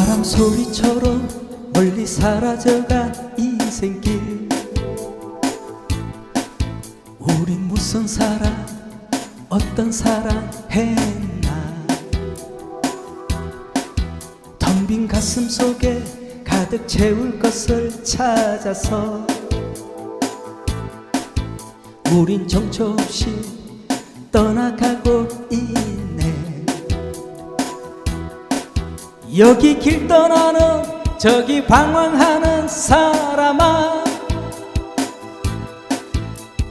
바람 소리처럼 멀리 사라져간 인생길. 우린 무슨 사랑 어떤 사랑 했나? 텅 빈 가슴 속에 가득 채울 것을 찾아서 우린 정처 없이 떠나가고 있네 여기 길 떠나는 저기 방황하는 사람아.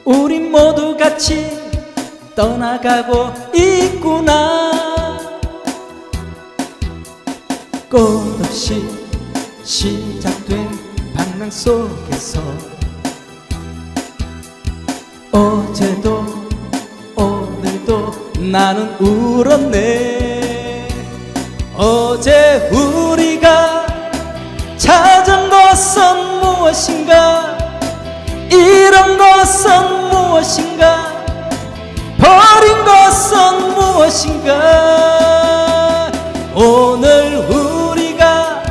우린 모두 같이 떠나가고 있구나. 끝없이 시작된 방랑 속에서 어제도 오늘도 나는 울었네 어제 우리가 찾은 것은 무엇인가? 이런 것은 무엇인가? 버린 것은 무엇인가? 오늘 우리가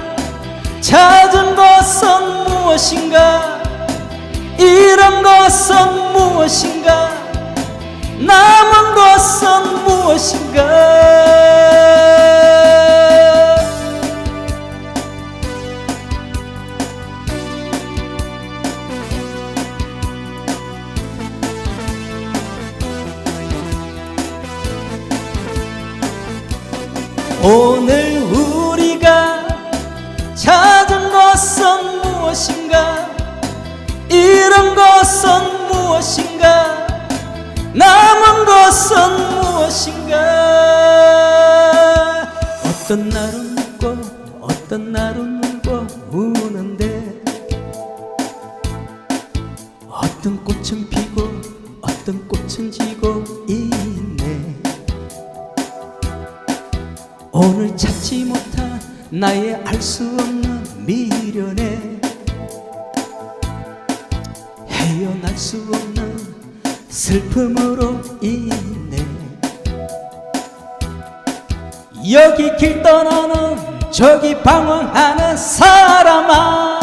찾은 것은 무엇인가? 이런 것은 무엇인가? 남은 것은 무엇인가 오늘 우리가 찾은 것은 무엇인가? 이런 것은 무엇인가? 남은 것은 무엇인가? 어떤 날은 웃고 어떤 날은 울고 우는데? 어떤 꽃은 피고 어떤 꽃은 지고 있 오늘 찾지 못한 나의 알 수 없는 미련에 헤어날 수 없는 슬픔으로 인해 여기 길 떠나는 저기 방황하는 사람아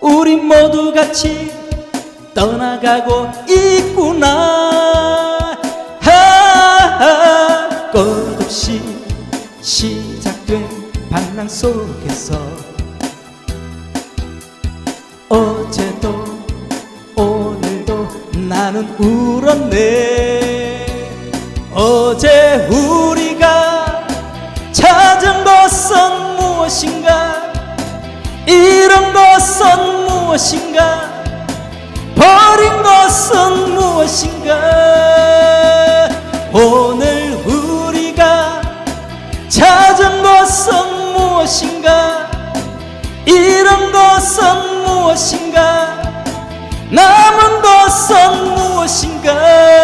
우리 모두 같이 떠나가고 있구나 속에서 어제도 오늘도 나는 울었네. 어제 우리가 찾은 것은 무엇인가? 이런 것은 무엇인가? 버린 것은 무엇인가 무엇인가? 이런 것은 무엇인가? 남은 것은 무엇인가